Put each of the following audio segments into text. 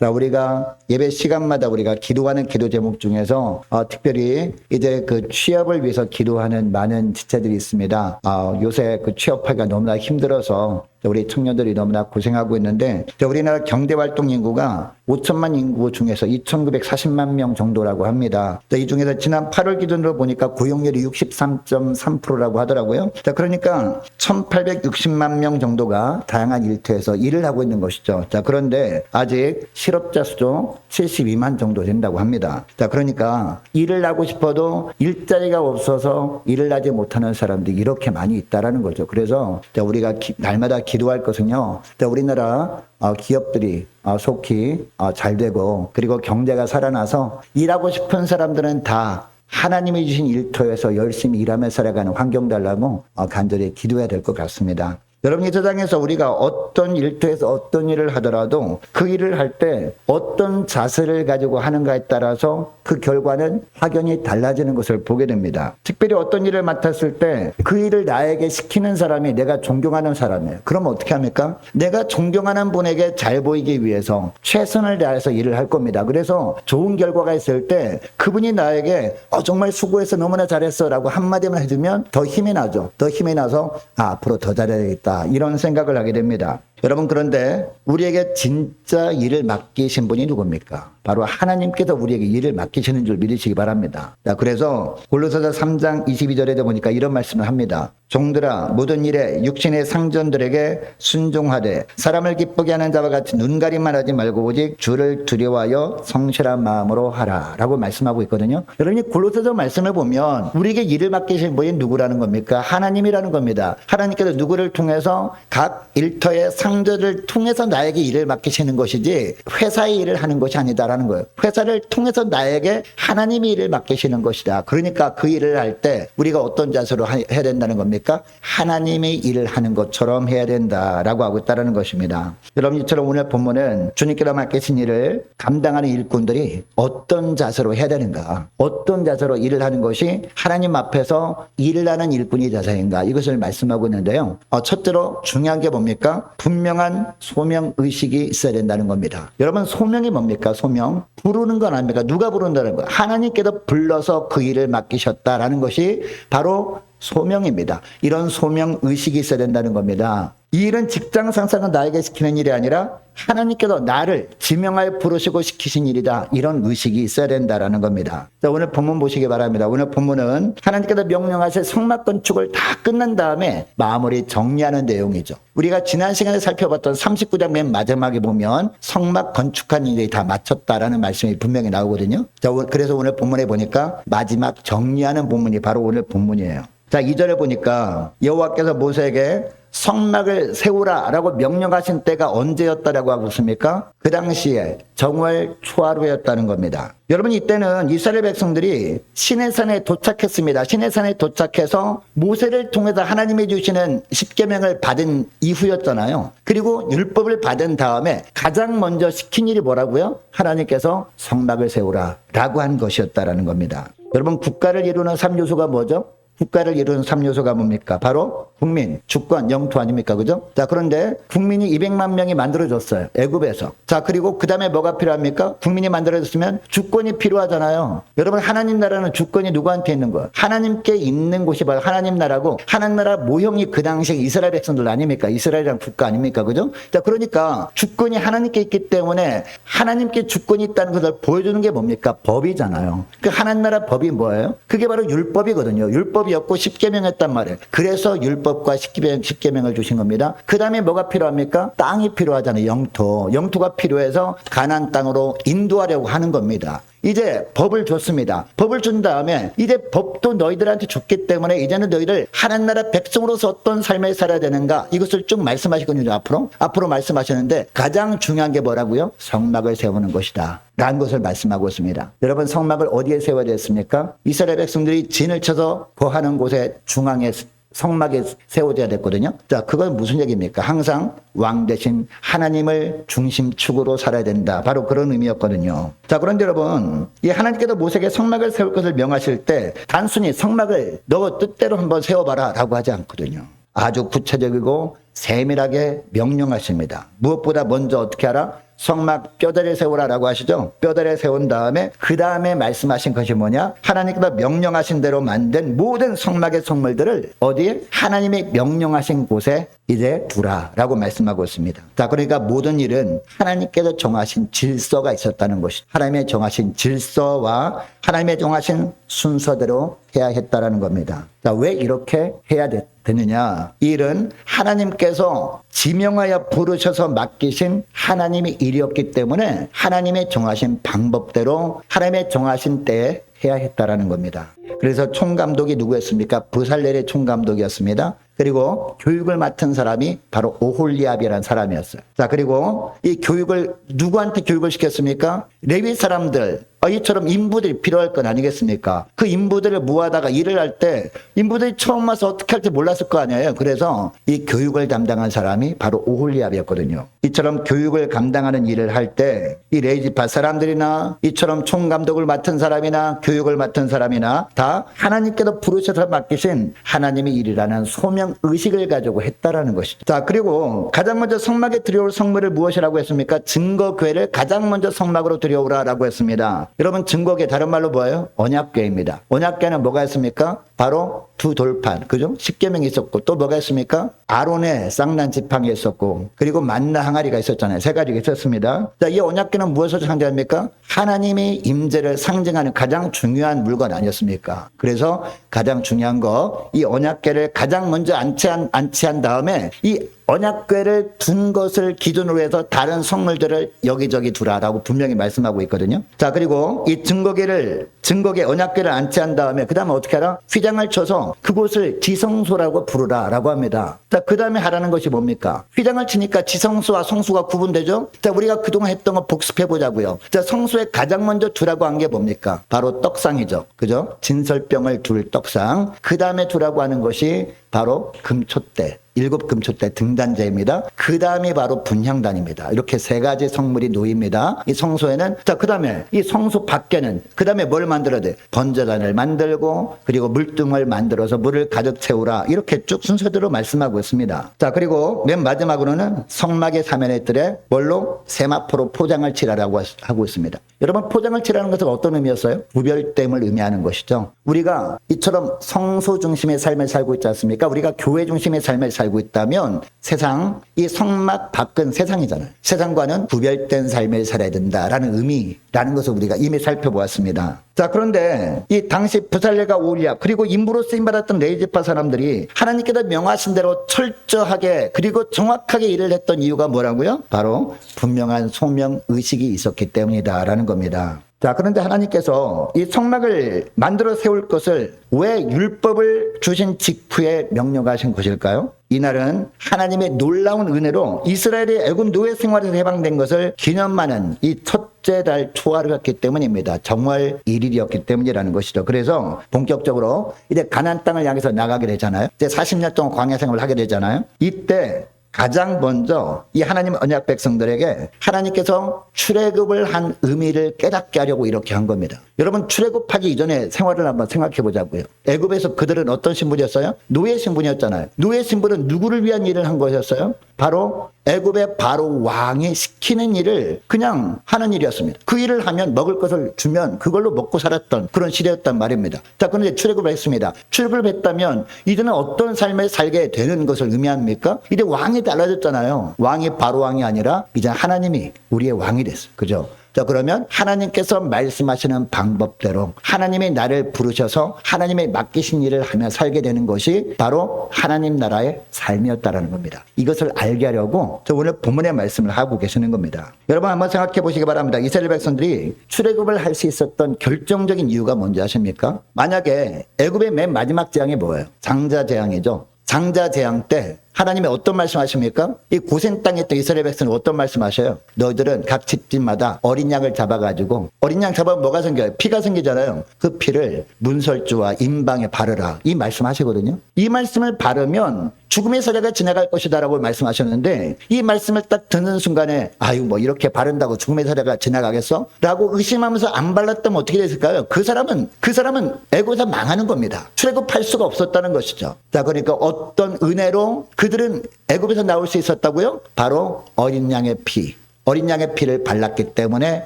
자, 우리가 예배 시간마다 우리가 기도하는 기도 제목 중에서 어, 특별히 이제 그 취업을 위해서 기도하는 많은 지체들이 있습니다. 아, 요새 그 취업하기가 너무나 힘들어서 우리 청년들이 너무나 고생하고 있는데 자, 우리나라 경제 활동 인구가 5천만 인구 중에서 2,940만 명 정도라고 합니다. 자, 이 중에서 지난 8월 기준으로 보니까 고용률이 63.3%라고 하더라고요. 자, 그러니까 1,860만 명 정도가 다양한 일터에서 일을 하고 있는 것이죠. 자, 그런데 아직 실업자 수도 72만 정도 된다고 합니다. 자, 그러니까 일을 하고 싶어도 일자리가 없어서 일을 하지 못하는 사람들이 이렇게 많이 있다라는 거죠. 그래서 자, 우리가 기- 날마다 기도할 것은요. 자, 우리나라 어, 기업들이 어, 속히 어, 잘 되고 그리고 경제가 살아나서 일하고 싶은 사람들은 다 하나님이 주신 일터에서 열심히 일하며 살아가는 환경 달라고 어, 간절히 기도해야 될 것 같습니다. 여러분 이 세상에서 우리가 어떤 일터에서 어떤 일을 하더라도 그 일을 할 때 어떤 자세를 가지고 하는가에 따라서 그 결과는 확연히 달라지는 것을 보게 됩니다. 특별히 어떤 일을 맡았을 때 그 일을 나에게 시키는 사람이 내가 존경하는 사람이에요. 그럼 어떻게 합니까? 내가 존경하는 분에게 잘 보이기 위해서 최선을 다해서 일을 할 겁니다. 그래서 좋은 결과가 있을 때 그분이 나에게 어, 정말 수고해서 너무나 잘했어 라고 한마디만 해주면 더 힘이 나죠. 더 힘이 나서 아, 앞으로 더 잘해야겠다. 이런 생각을 하게 됩니다. 여러분 그런데 우리에게 진짜 일을 맡기신 분이 누굽니까? 바로 하나님께서 우리에게 일을 맡기시는 줄 믿으시기 바랍니다. 자, 그래서 골로새서 3장 22절에 보니까 이런 말씀을 합니다. 종들아 모든 일에 육신의 상전들에게 순종하되 사람을 기쁘게 하는 자와 같이 눈가림만 하지 말고 오직 주를 두려워하여 성실한 마음으로 하라라고 말씀하고 있거든요. 여러분이 골로새서 말씀을 보면 우리에게 일을 맡기신 분이 누구라는 겁니까? 하나님이라는 겁니다. 하나님께서 누구를 통해서 각 일터의 상 전을 통해서 나에게 일을 맡기시는 것이지 회사의 일을 하는 것이 아니다라는 거예요. 회사를 통해서 나에게 하나님이 일을 맡기시는 것이다. 그러니까 그 일을 할 때 우리가 어떤 자세로 하- 해야 된다는 겁니까? 하나님의 일을 하는 것처럼 해야 된다라고 하고 있다는 것입니다. 여러분 이처럼 오늘 본문은 주님께서 맡기신 일을 감당하는 일꾼들이 어떤 자세로 해야 되는가? 어떤 자세로 일을 하는 것이 하나님 앞에서 일을 하는 일꾼의 자세인가? 이것을 말씀하고 있는데요. 어, 첫째로 중요한 게 뭡니까? 분명 한 소명 의식이 있어야 된다는 겁니다. 여러분 소명이 뭡니까? 소명 부르는 건 아닙니까? 누가 부른다는 거야? 하나님께서 불러서 그 일을 맡기셨다라는 것이 바로 소명입니다. 이런 소명 의식이 있어야 된다는 겁니다. 이 일은 직장 상사가 나에게 시키는 일이 아니라 하나님께서 나를 지명하여 부르시고 시키신 일이다. 이런 의식이 있어야 된다라는 겁니다. 자, 오늘 본문 보시기 바랍니다. 오늘 본문은 하나님께서 명령하실 성막 건축을 다 끝난 다음에 마무리 정리하는 내용이죠. 우리가 지난 시간에 살펴봤던 39장 맨 마지막에 보면 성막 건축한 일이 다 마쳤다라는 말씀이 분명히 나오거든요. 자, 오- 그래서 오늘 본문에 보니까 마지막 정리하는 본문이 바로 오늘 본문이에요. 자, 2절에 보니까 여호와께서 모세에게 성막을 세우라라고 명령하신 때가 언제였다라고 하고 있습니까? 그 당시에 정월 초하루였다는 겁니다. 여러분 이때는 이스라엘 백성들이 시내산에 도착했습니다. 시내산에 도착해서 모세를 통해서 하나님이 주시는 십계명을 받은 이후였잖아요. 그리고 율법을 받은 다음에 가장 먼저 시킨 일이 뭐라고요? 하나님께서 성막을 세우라라고 한 것이었다라는 겁니다. 여러분 국가를 이루는 3요소가 뭐죠? 국가를 이루는 3요소가 뭡니까? 바로 국민, 주권, 영토 아닙니까? 그죠? 자, 그런데 국민이 200만 명이 만들어졌어요. 애굽에서. 자, 그리고 그 다음에 뭐가 필요합니까? 국민이 만들어졌으면 주권이 필요하잖아요. 여러분, 하나님 나라는 주권이 누구한테 있는 거예요? 하나님께 있는 곳이 바로 하나님 나라고, 하나님 나라 모형이 그 당시에 이스라엘 백성들 아닙니까? 이스라엘이란 국가 아닙니까? 그죠? 자, 그러니까 주권이 하나님께 있기 때문에 하나님께 주권이 있다는 것을 보여주는 게 뭡니까? 법이잖아요. 그 하나님 나라 법이 뭐예요? 그게 바로 율법이거든요. 율법이었고 십계명했단 말이에요. 그래서 율법 과 십계명, 십계명을 주신 겁니다. 그 다음에 뭐가 필요합니까? 땅이 필요하잖아요. 영토. 영토가 필요해서 가나안 땅으로 인도하려고 하는 겁니다. 이제 법을 줬습니다. 법을 준 다음에 이제 법도 너희들한테 줬기 때문에 이제는 너희들 하나님 나라 백성으로서 어떤 삶을 살아야 되는가 이것을 쭉 말씀하시거든요. 앞으로 앞으로 말씀하시는데 가장 중요한 게 뭐라고요? 성막을 세우는 것이다. 라는 것을 말씀하고 있습니다. 여러분 성막을 어디에 세워야 됐습니까? 이스라엘 백성들이 진을 쳐서 거하는 곳에 중앙에 성막에 세워져야 됐거든요. 자, 그건 무슨 얘기입니까? 항상 왕 대신 하나님을 중심축으로 살아야 된다. 바로 그런 의미였거든요. 자, 그런데 여러분, 이 하나님께서 모세에게 성막을 세울 것을 명하실 때 단순히 성막을 너 뜻대로 한번 세워봐라 라고 하지 않거든요. 아주 구체적이고 세밀하게 명령하십니다. 무엇보다 먼저 어떻게 하라? 성막 뼈다리를 세우라라고 하시죠. 뼈다리를 세운 다음에 그 다음에 말씀하신 것이 뭐냐? 하나님께서 명령하신 대로 만든 모든 성막의 성물들을 어디에 하나님의 명령하신 곳에 이제 두라라고 말씀하고 있습니다. 자, 그러니까 모든 일은 하나님께서 정하신 질서가 있었다는 것이 하나님의 정하신 질서와 하나님의 정하신 순서대로 해야 했다라는 겁니다. 자, 왜 이렇게 해야 되, 되느냐? 이 일은 하나님께서 지명하여 부르셔서 맡기신 하나님의 일이었기 때문에 하나님의 정하신 방법대로 하나님의 정하신 때에 해야 했다라는 겁니다. 그래서 총감독이 누구였습니까? 부살렐의 총감독이었습니다. 그리고 교육을 맡은 사람이 바로 오홀리압이라는 사람이었어요. 자, 그리고 이 교육을 누구한테 교육을 시켰습니까? 레위 사람들, 어, 이처럼 인부들이 필요할 건 아니겠습니까? 그 인부들을 모아다가 일을 할 때 인부들이 처음 와서 어떻게 할지 몰랐을 거 아니에요. 그래서 이 교육을 담당한 사람이 바로 오홀리압이었거든요. 이처럼 교육을 감당하는 일을 할 때 이 레이지파 사람들이나 이처럼 총감독을 맡은 사람이나 교육을 맡은 사람이나 다 하나님께서 부르셔서 맡기신 하나님의 일이라는 소명 의식을 가지고 했다라는 것이죠. 자, 그리고 가장 먼저 성막에 들여올 성물을 무엇이라고 했습니까? 증거궤를 가장 먼저 성막으로 들여오라라고 했습니다. 여러분 증거궤 다른 말로 뭐예요? 언약궤입니다. 언약궤는 뭐가 있습니까? 바로 두 돌판, 그죠? 십계명이 있었고 또 뭐가 있습니까? 아론의 쌍난 지팡이 있었고 그리고 만나 항아리가 있었잖아요. 세 가지가 있었습니다. 자, 이 언약궤는 무엇을 상징합니까? 하나님의 임재를 상징하는 가장 중요한 물건 아니었습니까? 그래서 가장 중요한 거 이 언약궤를 가장 먼저 안치한 안치한 다음에 이 언약궤를 둔 것을 기준으로 해서 다른 성물들을 여기저기 두라라고 분명히 말씀하고 있거든요. 자, 그리고 이 증거궤를 증거궤 언약궤를 안치한 다음에 그다음에 어떻게 하라? 휘장을 쳐서 그곳을 지성소라고 부르라라고 합니다. 자, 그다음에 하라는 것이 뭡니까? 휘장을 치니까 지성소와 성소가 구분되죠? 자, 우리가 그동안 했던 거 복습해 보자고요. 자, 성소에 가장 먼저 두라고 한 게 뭡니까? 바로 떡상이죠. 그죠? 진설병을 둘 떡상. 그다음에 두라고 하는 것이 바로 금초대. 일곱 금초대 등단제입니다. 그 다음이 바로 분향단입니다. 이렇게 세 가지 성물이 놓입니다. 이 성소에는 자 그 다음에 이 성소 밖에는 그 다음에 뭘 만들어야 돼? 번제단을 만들고 그리고 물등을 만들어서 물을 가득 채우라 이렇게 쭉 순서대로 말씀하고 있습니다. 자 그리고 맨 마지막으로는 성막의 사면의 뜰에 뭘로 세마포로 포장을 칠하라고 하고 있습니다. 여러분 포장을 칠하는 것은 어떤 의미였어요? 구별됨을 의미하는 것이죠. 우리가 이처럼 성소 중심의 삶을 살고 있지 않습니까? 우리가 교회 중심의 삶을 살고 있다면 세상 이 성막 밖은 세상이잖아요. 세상과는 구별된 삶을 살아야 된다라는 의미라는 것을 우리가 이미 살펴보았습니다. 자 그런데 이 당시 부살레가 오리아 그리고 인부로 쓰임 받았던 레이지파 사람들이 하나님께서 명하신 대로 철저하게 그리고 정확하게 일을 했던 이유가 뭐라고요? 바로 분명한 소명 의식이 있었기 때문이다라는 겁니다. 자, 그런데 하나님께서 이 성막을 만들어 세울 것을 왜 율법을 주신 직후에 명령하신 것일까요? 이날은 하나님의 놀라운 은혜로 이스라엘이 애굽 노예 생활에서 해방된 것을 기념하는 이 첫째 달 초하루였기 때문입니다. 정월 1일이었기 때문이라는 것이죠. 그래서 본격적으로 이제 가나안 땅을 향해서 나가게 되잖아요. 이제 40년 동안 광야 생활을 하게 되잖아요. 이때 가장 먼저 이 하나님 언약 백성들에게 하나님께서 출애굽을 한 의미를 깨닫게 하려고 이렇게 한 겁니다. 여러분 출애굽하기 이전에 생활을 한번 생각해 보자고요. 애굽에서 그들은 어떤 신분이었어요? 노예 신분이었잖아요. 노예 신분은 누구를 위한 일을 한 것이었어요? 바로 애굽의 바로 왕이 시키는 일을 그냥 하는 일이었습니다. 그 일을 하면 먹을 것을 주면 그걸로 먹고 살았던 그런 시대였단 말입니다. 자, 그런데 출애굽을 했습니다. 출애굽을 했다면 이제는 어떤 삶을 살게 되는 것을 의미합니까? 이제 왕이 달라졌잖아요. 왕이 바로 왕이 아니라 이제 하나님이 우리의 왕이 됐어요. 그죠? 자, 그러면 하나님께서 말씀하시는 방법대로 하나님이 나를 부르셔서 하나님의 맡기신 일을 하며 살게 되는 것이 바로 하나님 나라의 삶이었다라는 겁니다. 이것을 알게 하려고 저 오늘 본문의 말씀을 하고 계시는 겁니다. 여러분 한번 생각해 보시기 바랍니다. 이스라엘 백성들이 출애굽을 할 수 있었던 결정적인 이유가 뭔지 아십니까? 만약에 애굽의 맨 마지막 재앙이 뭐예요? 장자 재앙이죠. 장자 재앙 때 하나님이 어떤 말씀하십니까? 이 고센 땅에 있던 이스라엘 백성은 어떤 말씀하셔요? 너희들은 각 집집마다 어린 양을 잡아가지고 어린 양 잡으면 뭐가 생겨요? 피가 생기잖아요. 그 피를 문설주와 임방에 바르라 이 말씀하시거든요. 이 말씀을 바르면 죽음의 세례가 지나갈 것이다라고 말씀하셨는데 이 말씀을 딱 듣는 순간에 아유 뭐 이렇게 바른다고 죽음의 세례가 지나가겠어? 라고 의심하면서 안 발랐다면 어떻게 됐을까요? 그 사람은 그 사람은 애고에서 망하는 겁니다. 출애굽할 수가 없었다는 것이죠. 자 그러니까 어떤 은혜로 그 들은 애굽에서 나올 수 있었다고요? 바로 어린 양의 피, 어린 양의 피를 발랐기 때문에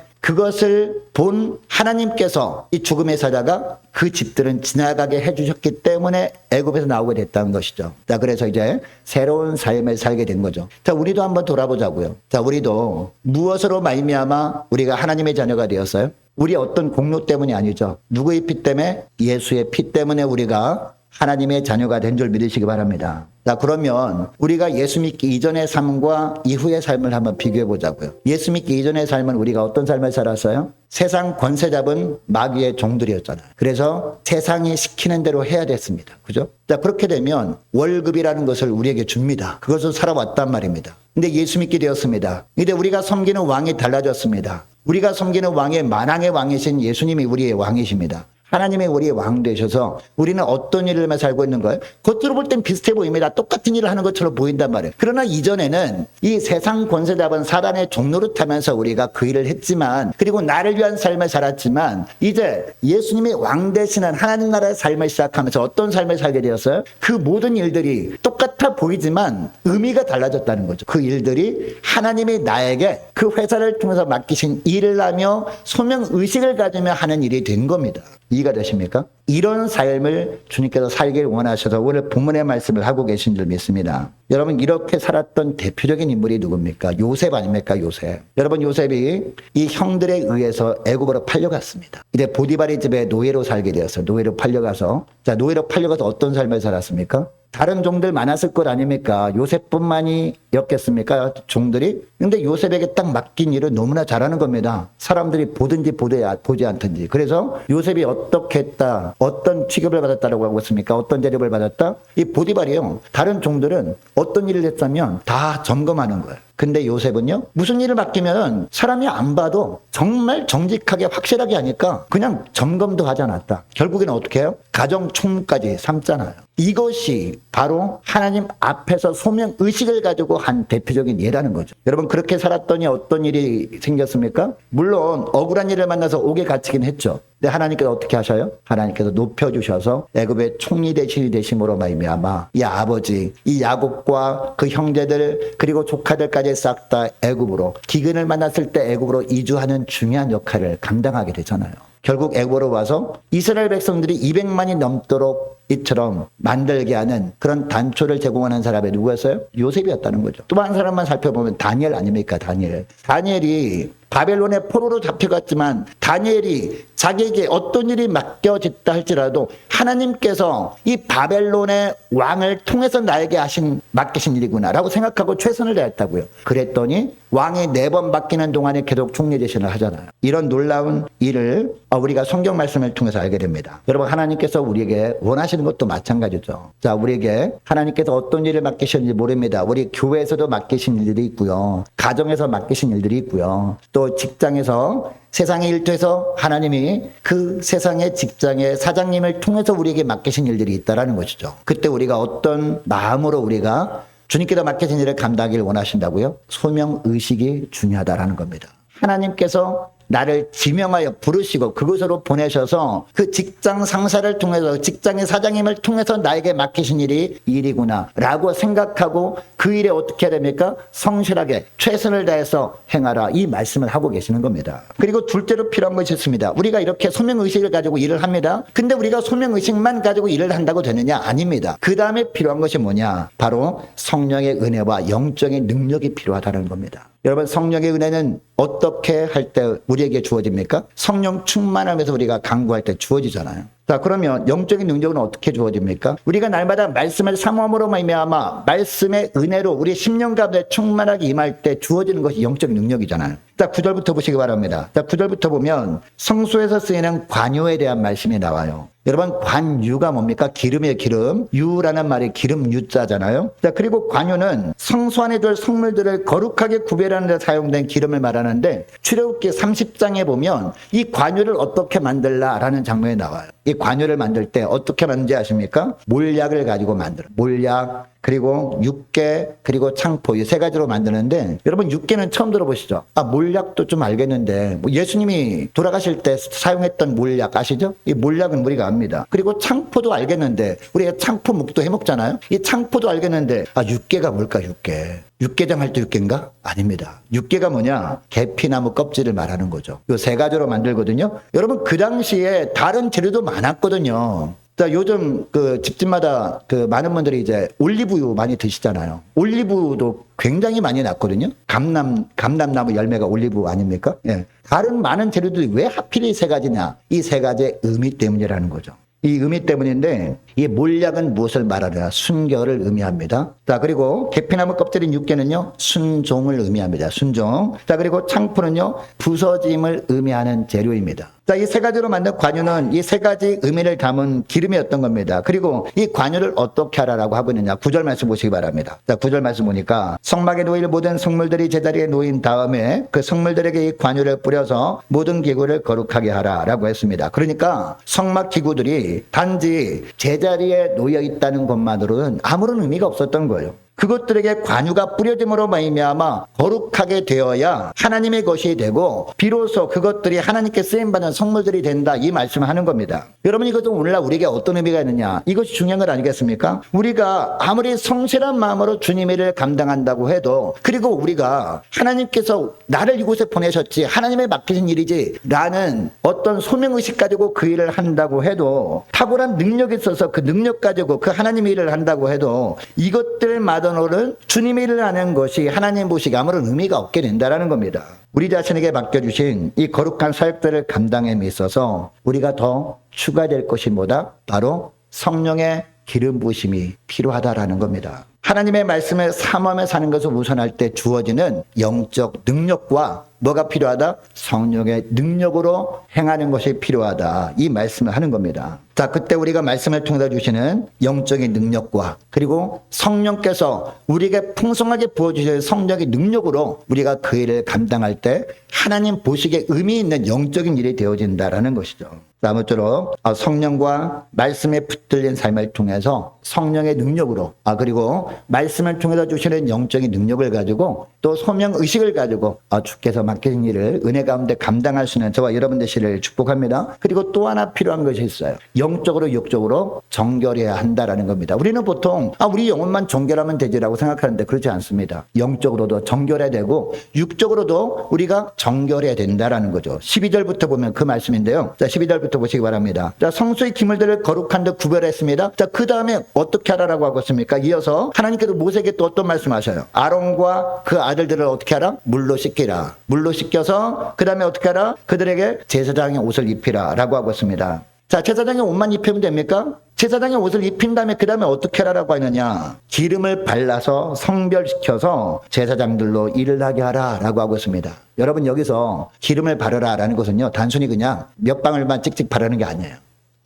그것을 본 하나님께서 이 죽음의 사자가 그 집들은 지나가게 해주셨기 때문에 애굽에서 나오게 됐다는 것이죠. 자, 그래서 이제 새로운 삶을 살게 된 거죠. 자, 우리도 한번 돌아보자고요. 자, 우리도 무엇으로 말미암아 우리가 하나님의 자녀가 되었어요? 우리 어떤 공로 때문이 아니죠. 누구의 피 때문에? 예수의 피 때문에 우리가 하나님의 자녀가 된 줄 믿으시기 바랍니다. 자, 그러면 우리가 예수 믿기 이전의 삶과 이후의 삶을 한번 비교해 보자고요. 예수 믿기 이전의 삶은 우리가 어떤 삶을 살았어요? 세상 권세 잡은 마귀의 종들이었잖아요. 그래서 세상이 시키는 대로 해야 됐습니다. 그죠? 자, 그렇게 되면 월급이라는 것을 우리에게 줍니다. 그것을 살아왔단 말입니다. 근데 예수 믿게 되었습니다. 근데 우리가 섬기는 왕이 달라졌습니다. 우리가 섬기는 왕의 만왕의 왕이신 예수님이 우리의 왕이십니다. 하나님의 우리의 왕 되셔서 우리는 어떤 일을 살고 있는 거예요? 겉으로 볼 땐 비슷해 보입니다. 똑같은 일을 하는 것처럼 보인단 말이에요. 그러나 이전에는 이 세상 권세 잡은 사단의 종노릇하면서 우리가 그 일을 했지만 그리고 나를 위한 삶을 살았지만 이제 예수님이 왕 되시는 하나님 나라의 삶을 시작하면서 어떤 삶을 살게 되었어요? 그 모든 일들이 똑같아 보이지만 의미가 달라졌다는 거죠. 그 일들이 하나님이 나에게 그 회사를 통해서 맡기신 일을 하며 소명 의식을 가지며 하는 일이 된 겁니다. 이해가 되십니까? 이런 삶을 주님께서 살길 원하셔서 오늘 본문의 말씀을 하고 계신 줄 믿습니다. 여러분 이렇게 살았던 대표적인 인물이 누굽니까? 요셉 아닙니까? 요셉. 여러분 요셉이 이 형들에 의해서 애굽으로 팔려갔습니다. 이제 보디발의 집에 노예로 살게 되었어요. 노예로 팔려가서 자 노예로 팔려가서 어떤 삶을 살았습니까? 다른 종들 많았을 것 아닙니까? 요셉뿐만이 였겠습니까? 종들이? 근데 요셉에게 딱 맡긴 일은 너무나 잘하는 겁니다. 사람들이 보든지 보지 않든지. 그래서 요셉이 어떻게 했다, 어떤 취급을 받았다라고 하고 있습니까? 어떤 대접을 받았다? 이 보디발이요. 다른 종들은 어떤 일을 했다면 다 점검하는 거예요. 근데 요셉은요, 무슨 일을 맡기면 사람이 안 봐도 정말 정직하게 확실하게 하니까 그냥 점검도 하지 않았다. 결국에는 어떻게 해요? 가정 총무까지 삼잖아요. 이것이 바로 하나님 앞에서 소명 의식을 가지고 한 대표적인 예라는 거죠. 여러분 그렇게 살았더니 어떤 일이 생겼습니까? 물론 억울한 일을 만나서 옥에 갇히긴 했죠. 근데 하나님께서 어떻게 하셔요? 하나님께서 높여 주셔서 애굽의 총리 대신이 되심으로 말미암아 이 아버지 이 야곱과 그 형제들 그리고 조카들까지 싹 다 애굽으로 기근을 만났을 때 애굽으로 이주하는 중요한 역할을 감당하게 되잖아요. 결국 애굽으로 와서 이스라엘 백성들이 200만이 넘도록 이처럼 만들게 하는 그런 단초를 제공하는 사람이 누구였어요? 요셉이었다는 거죠. 또 한 사람만 살펴보면 다니엘 아닙니까? 다니엘. 다니엘이 바벨론의 포로로 잡혀갔지만 다니엘이 자기에게 어떤 일이 맡겨졌다 할지라도 하나님께서 이 바벨론의 왕을 통해서 나에게 하신 맡기신 일이구나라고 생각하고 최선을 다했다고요. 그랬더니 왕이 네 번 바뀌는 동안에 계속 총리 대신을 하잖아요. 이런 놀라운 일을 우리가 성경 말씀을 통해서 알게 됩니다. 여러분 하나님께서 우리에게 원하시는 것도 마찬가지죠. 자, 우리에게 하나님께서 어떤 일을 맡기셨는지 모릅니다. 우리 교회에서도 맡기신 일들이 있고요. 가정에서 맡기신 일들이 있고요. 또 직장에서 세상의 일터에서 하나님이 그 세상의 직장의 사장님을 통해서 우리에게 맡기신 일들이 있다라는 것이죠. 그때 우리가 어떤 마음으로 우리가 주님께서 맡겨진 일을 감당하기를 원하신다고요? 소명 의식이 중요하다라는 겁니다. 하나님께서 나를 지명하여 부르시고 그곳으로 보내셔서 그 직장 상사를 통해서 직장의 사장님을 통해서 나에게 맡기신 일이 일이구나 라고 생각하고 그 일에 어떻게 해야 됩니까? 성실하게 최선을 다해서 행하라 이 말씀을 하고 계시는 겁니다. 그리고 둘째로 필요한 것이 있습니다. 우리가 이렇게 소명의식을 가지고 일을 합니다. 근데 우리가 소명의식만 가지고 일을 한다고 되느냐? 아닙니다. 그 다음에 필요한 것이 뭐냐? 바로 성령의 은혜와 영적인 능력이 필요하다는 겁니다. 여러분 성령의 은혜는 어떻게 할 때 우리에게 주어집니까? 성령 충만하면서 우리가 강구할 때 주어지잖아요. 자 그러면 영적인 능력은 어떻게 주어집니까? 우리가 날마다 말씀을 사모함으로 말미암아 말씀의 은혜로 우리 심령 가운데 충만하게 임할 때 주어지는 것이 영적인 능력이잖아요. 자 9절부터 보시기 바랍니다. 자 9절부터 보면 성소에서 쓰이는 관유에 대한 말씀이 나와요. 여러분 관유가 뭡니까? 기름의 기름. 유라는 말이 기름 유자잖아요. 자 그리고 관유는 성소 안에 둘 성물들을 거룩하게 구별하는 데 사용된 기름을 말하는데 출애굽기 30장에 보면 이 관유를 어떻게 만들라라는 장면이 나와요. 이 관유를 만들 때 어떻게 만드는지 아십니까? 몰약을 가지고 만들어. 몰약 그리고 육개 그리고 창포 이 세 가지로 만드는데 여러분 육개는 처음 들어보시죠? 아 몰약도 좀 알겠는데 뭐 예수님이 돌아가실 때 사용했던 몰약 아시죠? 이 몰약은 우리가 압니다. 그리고 창포도 알겠는데 우리가 창포 묵도 해 먹잖아요. 이 창포도 알겠는데 아 육개가 뭘까 육개? 육개장 할 때 육개인가? 아닙니다. 육개가 뭐냐? 계피나무 껍질을 말하는 거죠. 요 세 가지로 만들거든요. 여러분 그 당시에 다른 재료도 많았거든요. 자, 요즘 그 집집마다 그 많은 분들이 이제 올리브유 많이 드시잖아요. 올리브도 굉장히 많이 났거든요. 감남, 감남나무 열매가 올리브 아닙니까? 예. 다른 많은 재료들이 왜 하필 이 세 가지냐? 이 세 가지의 의미 때문이라는 거죠. 이 의미 때문인데 이 몰약은 무엇을 말하느냐 순결을 의미합니다. 자 그리고 계피나무 껍질인 육개는요 순종을 의미합니다. 순종. 자 그리고 창포는요 부서짐을 의미하는 재료입니다. 자 이 세 가지로 만든 관유는 이 세 가지 의미를 담은 기름이었던 겁니다. 그리고 이 관유를 어떻게 하라라고 하고 있느냐 구절 말씀 보시기 바랍니다. 자 구절 말씀 보니까 성막에 놓일 모든 성물들이 제자리에 놓인 다음에 그 성물들에게 이 관유를 뿌려서 모든 기구를 거룩하게 하라라고 했습니다. 그러니까 성막 기구들이 단지 제자리에 놓여 있다는 것만으로는 아무런 의미가 없었던 거예요. 그것들에게 관유가 뿌려짐으로 말미암아 거룩하게 되어야 하나님의 것이 되고 비로소 그것들이 하나님께 쓰임 받는 성물들이 된다 이 말씀을 하는 겁니다. 여러분 이것은 오늘날 우리에게 어떤 의미가 있느냐 이것이 중요한 것 아니겠습니까? 우리가 아무리 성실한 마음으로 주님의 일을 감당한다고 해도 그리고 우리가 하나님께서 나를 이곳에 보내셨지 하나님의 맡기신 일이지 라는 어떤 소명의식 가지고 그 일을 한다고 해도 탁월한 능력이 있어서 그 능력 가지고 그 하나님의 일을 한다고 해도 이것들마 저는 주님의 일을 하는 것이 하나님 보시기 아무런 의미가 없게 된다라는 겁니다. 우리 자신에게 맡겨주신 이 거룩한 사역들을 감당함에 있어서 우리가 더 추가될 것이 뭐다? 바로 성령의 기름 부심이 필요하다라는 겁니다. 하나님의 말씀을 사모하며 사는 것을 우선할 때 주어지는 영적 능력과 뭐가 필요하다? 성령의 능력으로 행하는 것이 필요하다. 이 말씀을 하는 겁니다. 자, 그때 우리가 말씀을 통해서 주시는 영적인 능력과 그리고 성령께서 우리에게 풍성하게 부어주실 성령의 능력으로 우리가 그 일을 감당할 때 하나님 보시기에 의미 있는 영적인 일이 되어진다라는 것이죠. 아무쪼록 아, 성령과 말씀에 붙들린 삶을 통해서 성령의 능력으로 아 그리고 말씀을 통해서 주시는 영적인 능력을 가지고 또 소명 의식을 가지고 아, 주께서 맡기신 일을 은혜 가운데 감당할 수 있는 저와 여러분 되시를 축복합니다. 그리고 또 하나 필요한 것이 있어요. 영적으로 육적으로 정결해야 한다라는 겁니다. 우리는 보통 아 우리 영혼만 정결하면 되지라고 생각하는데 그렇지 않습니다. 영적으로도 정결해야 되고 육적으로도 우리가 정결해야 된다라는 거죠. 12절부터 보면 그 말씀인데요. 자 12절부터 보시기 바랍니다. 자 성소의 기물들을 거룩한 데 구별했습니다. 자그 다음에 어떻게 하라라고 하고 있습니까? 이어서 하나님께서 모세에게 또 어떤 말씀하셔요? 아론과 그 아들들을 어떻게 하라? 물로 씻기라. 물로 씻겨서 그 다음에 어떻게 하라? 그들에게 제사장의 옷을 입히라라고 하고 있습니다. 자, 제사장의 옷만 입히면 됩니까? 제사장의 옷을 입힌 다음에 그 다음에 어떻게 하라고 하느냐? 기름을 발라서 성별시켜서 제사장들로 일을 하게 하라라고 하고 있습니다. 여러분 여기서 기름을 바르라라는 것은요, 단순히 그냥 몇 방울만 찍찍 바르는 게 아니에요.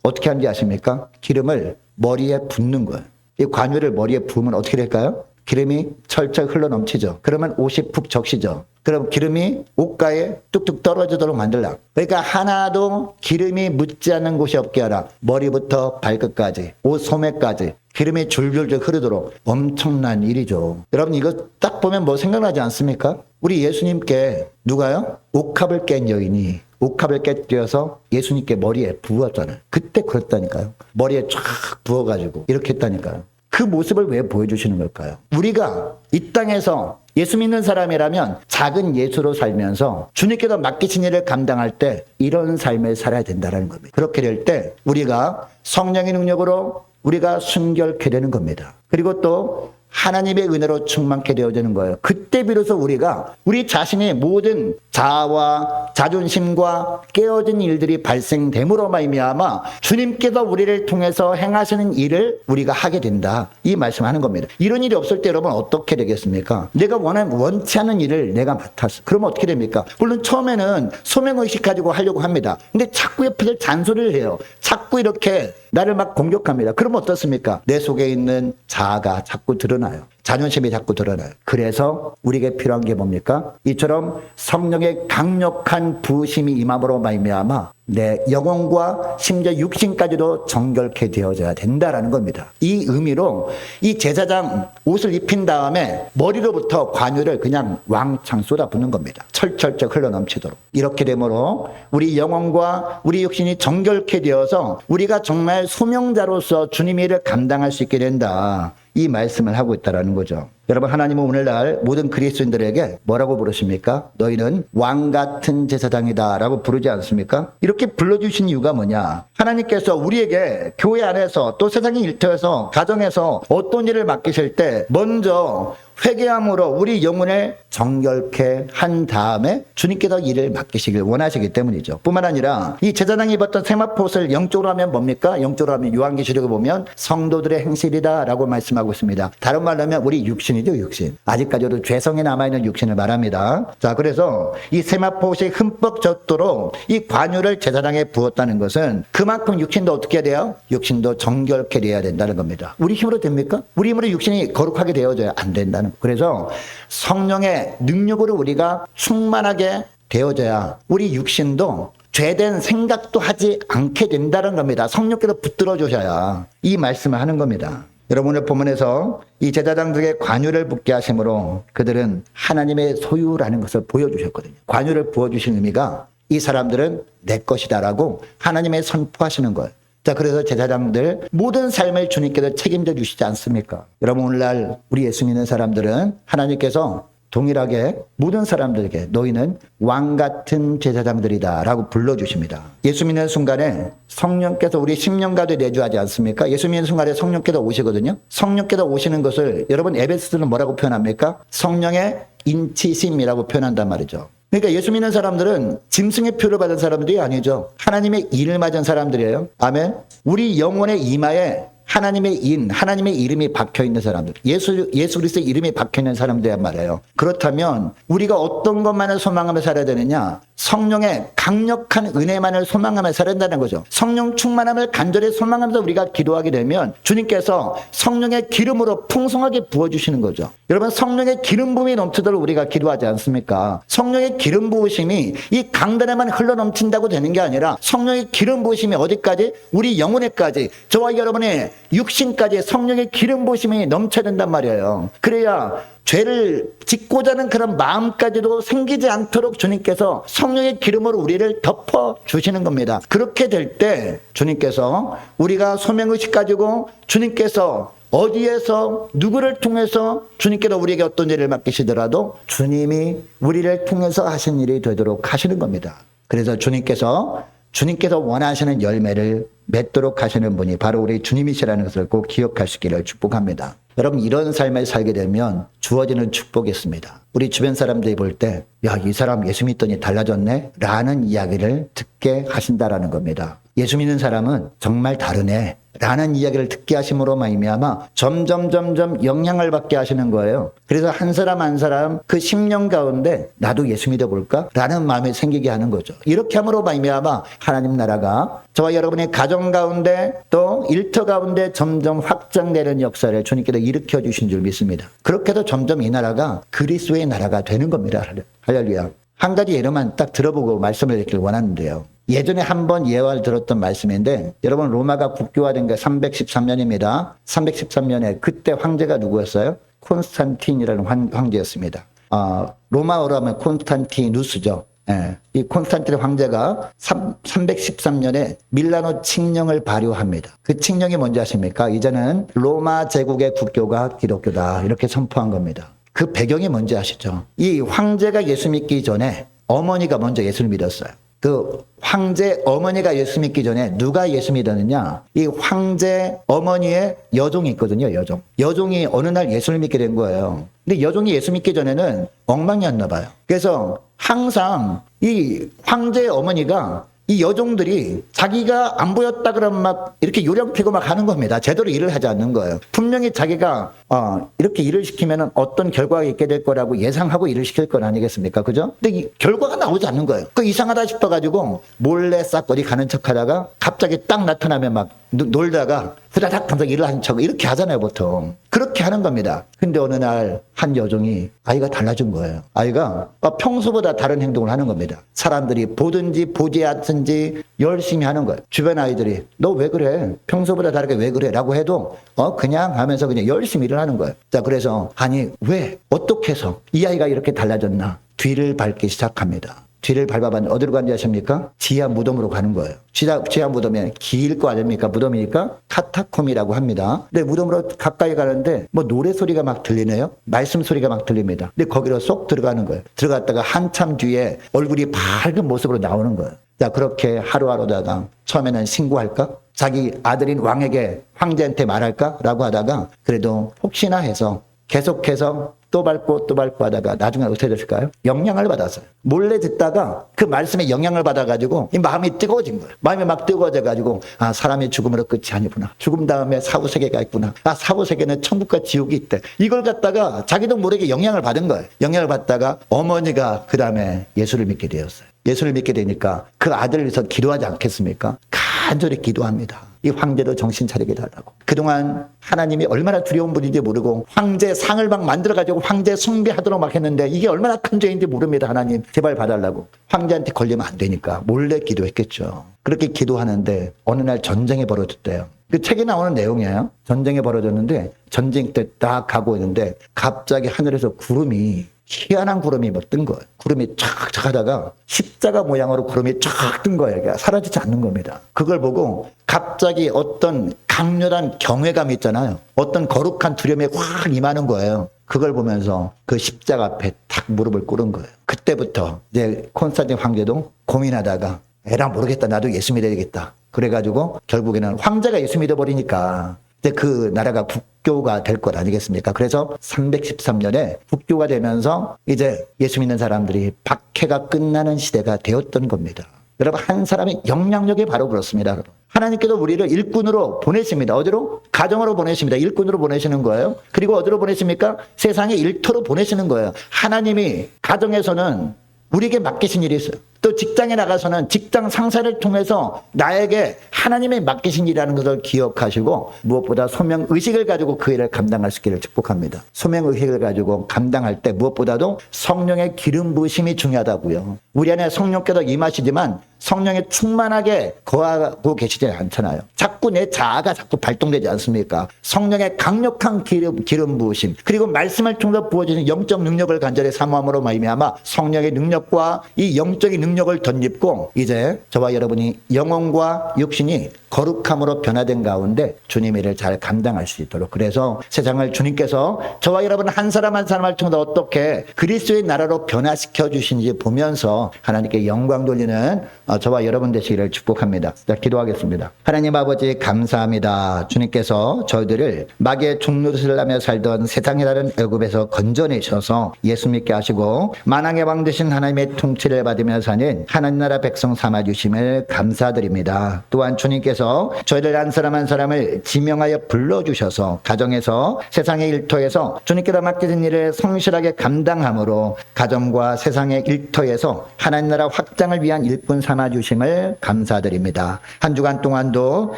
어떻게 하는지 아십니까? 기름을 머리에 붓는 거예요. 이 관유를 머리에 부으면 어떻게 될까요? 기름이 철철 흘러 넘치죠. 그러면 옷이 푹 적시죠. 그럼 기름이 옷가에 뚝뚝 떨어지도록 만들라. 그러니까 하나도 기름이 묻지 않는 곳이 없게 하라. 머리부터 발끝까지, 옷 소매까지 기름이 줄줄줄 흐르도록 엄청난 일이죠. 여러분 이거 딱 보면 뭐 생각나지 않습니까? 우리 예수님께 누가요? 옥합을 깬 여인이 옥합을 깨뜨려서 예수님께 머리에 부었잖아요. 그때 그랬다니까요. 머리에 쫙 부어가지고 이렇게 했다니까요. 그 모습을 왜 보여주시는 걸까요? 우리가 이 땅에서 예수 믿는 사람이라면 작은 예수로 살면서 주님께서 맡기신 일을 감당할 때 이런 삶을 살아야 된다는 겁니다. 그렇게 될 때 우리가 성령의 능력으로 우리가 순결케 되는 겁니다. 그리고 또 하나님의 은혜로 충만케 되어지는 거예요. 그때 비로소 우리가 우리 자신의 모든 자아와 자존심과 깨어진 일들이 발생됨으로 말미암아 주님께서 우리를 통해서 행하시는 일을 우리가 하게 된다. 이 말씀하는 겁니다. 이런 일이 없을 때 여러분 어떻게 되겠습니까? 내가 원하는 원치 않는 일을 내가 맡았어. 그러면 어떻게 됩니까? 물론 처음에는 소명 의식 가지고 하려고 합니다. 근데 자꾸 옆에서 잔소리를 해요. 자꾸 이렇게 나를 막 공격합니다. 그러면 어떻습니까? 내 속에 있는 자아가 자꾸 드러나요. 자존심이 자꾸 드러나요. 그래서 우리에게 필요한 게 뭡니까? 이처럼 성령의 강력한 부심이 임함으로 말미암아 내 영혼과 심지어 육신까지도 정결케 되어져야 된다라는 겁니다. 이 의미로 이 제사장 옷을 입힌 다음에 머리로부터 관유를 그냥 왕창 쏟아붓는 겁니다. 철철철 흘러넘치도록. 이렇게 되므로 우리 영혼과 우리 육신이 정결케 되어서 우리가 정말 소명자로서 주님의 일을 감당할 수 있게 된다. 이 말씀을 하고 있다라는 거죠. 여러분 하나님은 오늘날 모든 그리스도인들에게 뭐라고 부르십니까? 너희는 왕 같은 제사장이다라고 부르지 않습니까? 이렇게 불러주신 이유가 뭐냐? 하나님께서 우리에게 교회 안에서 또 세상의 일터에서 가정에서 어떤 일을 맡기실 때 먼저 회개함으로 우리 영혼을 정결케 한 다음에 주님께서 일을 맡기시길 원하시기 때문이죠. 뿐만 아니라 이 제사장이 입었던 세마포옷을 영적으로 하면 뭡니까? 영적으로 하면 요한계시록에 보면 성도들의 행실이다라고 말씀하고 있습니다. 다른 말로 하면 우리 육신이죠, 육신. 아직까지도 죄성이 남아있는 육신을 말합니다. 자, 그래서 이 세마포옷이 흠뻑 젖도록 이 관유를 제사장에 부었다는 것은 그만큼 육신도 어떻게 돼요? 육신도 정결케 돼야 된다는 겁니다. 우리 힘으로 됩니까? 우리 힘으로 육신이 거룩하게 되어져야 안 된다는. 그래서 성령의 능력으로 우리가 충만하게 되어져야 우리 육신도 죄된 생각도 하지 않게 된다는 겁니다. 성령께서 붙들어 주셔야 이 말씀을 하는 겁니다. 여러분 오늘 본문에서 이 제사장들에게 관유를 붓게 하심으로 그들은 하나님의 소유라는 것을 보여주셨거든요. 관유를 부어주신 의미가 이 사람들은 내 것이다라고 하나님의 선포하시는 거예요. 자, 그래서 제사장들 모든 삶을 주님께서 책임져 주시지 않습니까? 여러분 오늘날 우리 예수 믿는 사람들은 하나님께서 동일하게 모든 사람들에게 너희는 왕 같은 제사장들이다라고 불러주십니다. 예수 믿는 순간에 성령께서 우리 심령가도 내주하지 않습니까? 예수 믿는 순간에 성령께서 오시거든요. 성령께서 오시는 것을 여러분 에베소서는 뭐라고 표현합니까? 성령의 인치심이라고 표현한단 말이죠. 그러니까 예수 믿는 사람들은 짐승의 표를 받은 사람들이 아니죠. 하나님의 일을 맞은 사람들이에요. 아멘. 우리 영혼의 이마에 하나님의 인, 하나님의 이름이 박혀 있는 사람들. 예수, 예수 그리스도의 이름이 박혀 있는 사람들이란 말이에요. 그렇다면 우리가 어떤 것만을 소망하며 살아야 되느냐? 성령의 강력한 은혜만을 소망하며 살아야 된다는 거죠. 성령 충만함을 간절히 소망하면서 우리가 기도하게 되면 주님께서 성령의 기름으로 풍성하게 부어 주시는 거죠. 여러분 성령의 기름 부음이 넘치도록 우리가 기도하지 않습니까? 성령의 기름 부으심이 이 강단에만 흘러 넘친다고 되는 게 아니라 성령의 기름 부으심이 어디까지? 우리 영혼에까지 저와 여러분의 육신까지 성령의 기름 부으심이 넘쳐야 된단 말이에요. 그래야 죄를 짓고자 하는 그런 마음까지도 생기지 않도록 주님께서 성령의 기름으로 우리를 덮어 주시는 겁니다. 그렇게 될 때 주님께서 우리가 소명의식 가지고 주님께서 어디에서 누구를 통해서 주님께서 우리에게 어떤 일을 맡기시더라도 주님이 우리를 통해서 하신 일이 되도록 하시는 겁니다. 그래서 주님께서 주님께서 원하시는 열매를 맺도록 하시는 분이 바로 우리 주님이시라는 것을 꼭 기억하시기를 축복합니다. 여러분 이런 삶을 살게 되면 주어지는 축복이 있습니다. 우리 주변 사람들이 볼 때 야 이 사람 예수 믿더니 달라졌네 라는 이야기를 듣게 하신다라는 겁니다. 예수 믿는 사람은 정말 다르네 라는 이야기를 듣게 하심으로 말미암아 점점 점점 영향을 받게 하시는 거예요. 그래서 한 사람 한 사람 그 10년 가운데 나도 예수 믿어 볼까? 라는 마음이 생기게 하는 거죠. 이렇게 함으로 말미암아 하나님 나라가 저와 여러분의 가정 가운데 또 일터 가운데 점점 확장되는 역사를 주님께서 일으켜 주신 줄 믿습니다. 그렇게 해서 점점 이 나라가 그리스도의 나라가 되는 겁니다. 할렐루야. 한 가지 예로만 딱 들어보고 말씀을 드리길 원하는데요. 예전에 한 번 예화를 들었던 말씀인데 여러분 로마가 국교화된 게 313년입니다. 313년에 그때 황제가 누구였어요? 콘스탄틴이라는 황, 황제였습니다. 아, 로마어로 하면 콘스탄티누스죠. 예, 이 콘스탄틴 황제가 3, 313년에 밀라노 칙령을 발효합니다. 그 칙령이 뭔지 아십니까? 이제는 로마 제국의 국교가 기독교다 이렇게 선포한 겁니다. 그 배경이 뭔지 아시죠? 이 황제가 예수 믿기 전에 어머니가 먼저 예수를 믿었어요. 그 황제 어머니가 예수 믿기 전에 누가 예수 믿었느냐? 이 황제 어머니의 여종이 있거든요, 여종. 여종이 어느 날 예수를 믿게 된 거예요. 근데 여종이 예수 믿기 전에는 엉망이었나 봐요. 그래서 항상 이 황제 어머니가 이 여종들이 자기가 안 보였다 그러면 막 이렇게 요령 피고 막 하는 겁니다. 제대로 일을 하지 않는 거예요. 분명히 자기가 어, 이렇게 일을 시키면 어떤 결과가 있게 될 거라고 예상하고 일을 시킬 건 아니겠습니까? 그죠? 근데 이 결과가 나오지 않는 거예요. 그 이상하다 싶어가지고 몰래 싹 어디 가는 척 하다가 갑자기 딱 나타나면 막 노- 놀다가 후다닥 하면서 일을 하는 척 이렇게 하잖아요, 보통. 그렇게 하는 겁니다. 근데 어느 날 한 여종이 아이가 달라진 거예요. 아이가 어, 평소보다 다른 행동을 하는 겁니다. 사람들이 보든지 보지 않든지 열심히 하는 거예요. 주변 아이들이 너 왜 그래? 평소보다 다르게 왜 그래? 라고 해도 어 그냥 하면서 그냥 열심히 일을 하는 거예요. 자 그래서 아니 왜 어떻게 해서 이 아이가 이렇게 달라졌나? 뒤를 밟기 시작합니다. 뒤를 밟아봤는데 어디로 간지 아십니까? 지하 무덤으로 가는 거예요. 지하, 지하 무덤에 길 거 아닙니까? 무덤이니까 카타콤이라고 합니다. 근데 무덤으로 가까이 가는데 뭐 노래 소리가 막 들리네요. 말씀 소리가 막 들립니다. 근데 거기로 쏙 들어가는 거예요. 들어갔다가 한참 뒤에 얼굴이 밝은 모습으로 나오는 거예요. 자, 그렇게 하루하루다가 처음에는 신고할까? 자기 아들인 왕에게 황제한테 말할까? 라고 하다가 그래도 혹시나 해서 계속해서 또 밟고 또 밟고 하다가 나중에 어떻게 됐을까요? 영향을 받았어요. 몰래 듣다가 그 말씀에 영향을 받아가지고 이 마음이 뜨거워진 거예요. 마음이 막 뜨거워져가지고 아 사람이 죽음으로 끝이 아니구나. 죽음 다음에 사후 세계가 있구나. 아 사후 세계는 천국과 지옥이 있대. 이걸 갖다가 자기도 모르게 영향을 받은 거예요. 영향을 받다가 어머니가 그 다음에 예수를 믿게 되었어요. 예수를 믿게 되니까 그 아들을 위해서 기도하지 않겠습니까? 간절히 기도합니다. 이 황제도 정신 차리게 달라고. 그동안 하나님이 얼마나 두려운 분인지 모르고 황제 상을 막 만들어가지고 황제 숭배하도록 막 했는데 이게 얼마나 큰 죄인지 모릅니다. 하나님 제발 봐달라고. 황제한테 걸리면 안 되니까 몰래 기도했겠죠. 그렇게 기도하는데 어느 날 전쟁이 벌어졌대요. 그 책에 나오는 내용이에요. 전쟁이 벌어졌는데 전쟁 때 딱 가고 있는데 갑자기 하늘에서 구름이 희한한 구름이 막뜬 거예요. 구름이 촥촥 하다가 십자가 모양으로 구름이 쫙뜬 거예요. 그러니까 사라지지 않는 겁니다. 그걸 보고 갑자기 어떤 강렬한 경외감 있잖아요. 어떤 거룩한 두려움이 확 임하는 거예요. 그걸 보면서 그 십자가 앞에 탁 무릎을 꿇은 거예요. 그때부터 이제 콘스탄틴 황제도 고민하다가 에라 모르겠다. 나도 예수 믿어야겠다. 그래가지고 결국에는 황제가 예수 믿어버리니까 이제 그 나라가 국 교가 될 것 아니겠습니까? 그래서 313년에 국교가 되면서 이제 예수 믿는 사람들이 박해가 끝나는 시대가 되었던 겁니다. 여러분, 한 사람의 영향력이 바로 그렇습니다. 여러분. 하나님께서 우리를 일꾼으로 보내십니다. 어디로? 가정으로 보내십니다. 일꾼으로 보내시는 거예요. 그리고 어디로 보내십니까? 세상의 일터로 보내시는 거예요. 하나님이 가정에서는 우리에게 맡기신 일이 있어요. 또 직장에 나가서는 직장 상사를 통해서 나에게 하나님의 맡기신 일이라는 것을 기억하시고 무엇보다 소명 의식을 가지고 그 일을 감당할 수 있기를 축복합니다. 소명 의식을 가지고 감당할 때 무엇보다도 성령의 기름 부심이 중요하다고요. 우리 안에 성령께서 임하시지만 성령에 충만하게 거하고 계시지 않잖아요. 자꾸 내 자아가 자꾸 발동되지 않습니까? 성령의 강력한 기름, 기름 부으심 그리고 말씀을 통해서 부어지는 영적 능력을 간절히 사모함으로 말미암아 성령의 능력과 이 영적인 능력을 덧입고 이제 저와 여러분이 영혼과 육신이 거룩함으로 변화된 가운데 주님 일을 잘 감당할 수 있도록 그래서 세상을 주님께서 저와 여러분 한 사람 한 사람을 통해서 어떻게 그리스도의 나라로 변화시켜 주신지 보면서 하나님께 영광 돌리는 어, 저와 여러분 되시기를 축복합니다. 자, 기도하겠습니다. 하나님 아버지 감사합니다. 주님께서 저희들을 마귀의 종노릇을 하며 살던 세상에 다른 애굽에서 건져내셔서 예수 믿게 하시고 만왕의 왕 되신 하나님의 통치를 받으며 사는 하나님 나라 백성 삼아 주심을 감사드립니다. 또한 주님께서 저희들 한 사람 한 사람을 지명하여 불러 주셔서 가정에서 세상의 일터에서 주님께서 맡기신 일을 성실하게 감당함으로 가정과 세상의 일터에서 하나님 나라 확장을 위한 일꾼 삼아 주심을 감사드립니다. 한 주간 동안도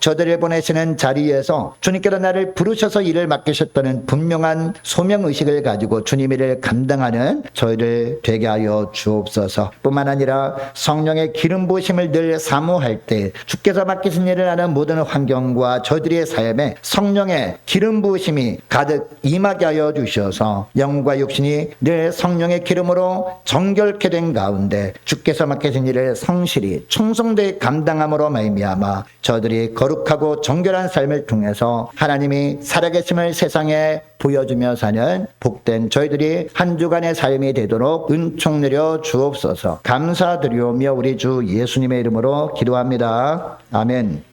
저들을 보내시는 자리에서 주님께서 나를 부르셔서 일을 맡기셨다는 분명한 소명 의식을 가지고 주님 일을 감당하는 저희를 되게 하여 주옵소서. 뿐만 아니라 성령의 기름 부심을 늘 사모할 때 주께서 맡기신 일을 하는 모든 환경과 저들의 삶에 성령의 기름 부심이 가득 임하게 하여 주셔서 영과 육신이 늘 성령의 기름으로 정결케 된 가운데 주께서 맡기신 일을 성 실히 충성되게 감당함으로 말미암아 저들이 거룩하고 정결한 삶을 통해서 하나님이 살아계심을 세상에 보여주며 사는 복된 저희들이 한 주간의 삶이 되도록 은총 내려 주옵소서 감사드리오며 우리 주 예수님의 이름으로 기도합니다. 아멘.